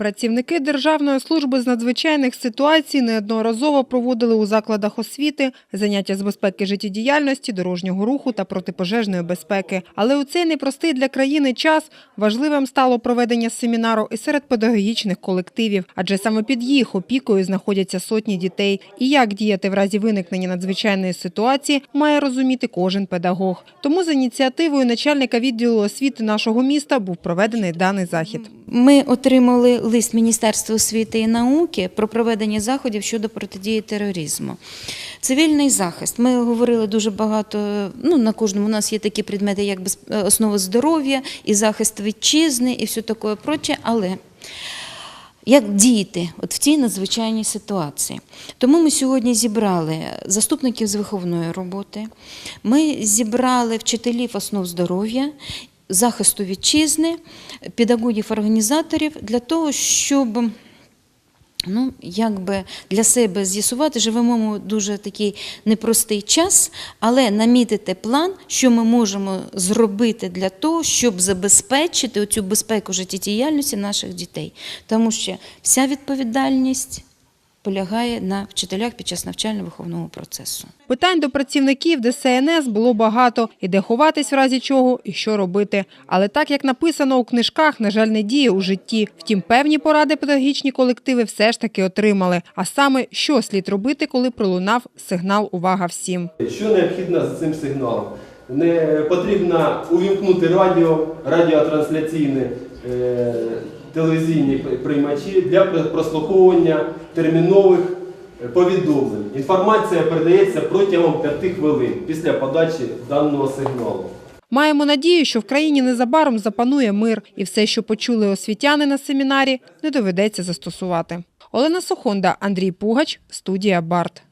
Працівники Державної служби з надзвичайних ситуацій неодноразово проводили у закладах освіти заняття з безпеки життєдіяльності, дорожнього руху та протипожежної безпеки. Але у цей непростий для країни час важливим стало проведення семінару і серед педагогічних колективів, адже саме під їх опікою знаходяться сотні дітей. І як діяти в разі виникнення надзвичайної ситуації, має розуміти кожен педагог. Тому за ініціативою начальника відділу освіти нашого міста був проведений даний захід. Ми отримали лист Міністерства освіти і науки про проведення заходів щодо протидії тероризму. Цивільний захист. Ми говорили дуже багато. Ну на кожному у нас є такі предмети, як е, основа здоров'я і захист вітчизни, і все таке проче, але. Як діяти от в цій надзвичайній ситуації? Тому ми сьогодні зібрали заступників з виховної роботи, ми зібрали вчителів основ здоров'я, захисту вітчизни, педагогів-організаторів для того, щоб ну, якби для себе з'ясувати, живемо ми дуже такий непростий час, але намітити план, що ми можемо зробити для того, щоб забезпечити цю безпеку життєдіяльності наших дітей. Тому що вся відповідальність полягає на вчителях під час навчально-виховного процесу. Питань до працівників ДСНС було багато, і де ховатись в разі чого, і що робити. Але так як написано у книжках, на жаль, не діє у житті. Втім, певні поради педагогічні колективи все ж таки отримали. А саме, що слід робити, коли пролунав сигнал «Увага всім». Що необхідно з цим сигналом? Не потрібно увімкнути радіо, радіотрансляційні е, телевізійні приймачі для прослуховування термінових е, повідомлень. Інформація передається протягом 5 хвилин після подачі даного сигналу. Маємо надію, що в країні незабаром запанує мир, і все, що почули освітяни на семінарі, не доведеться застосувати. Олена Сохонда, Андрій Пугач, студія Барт.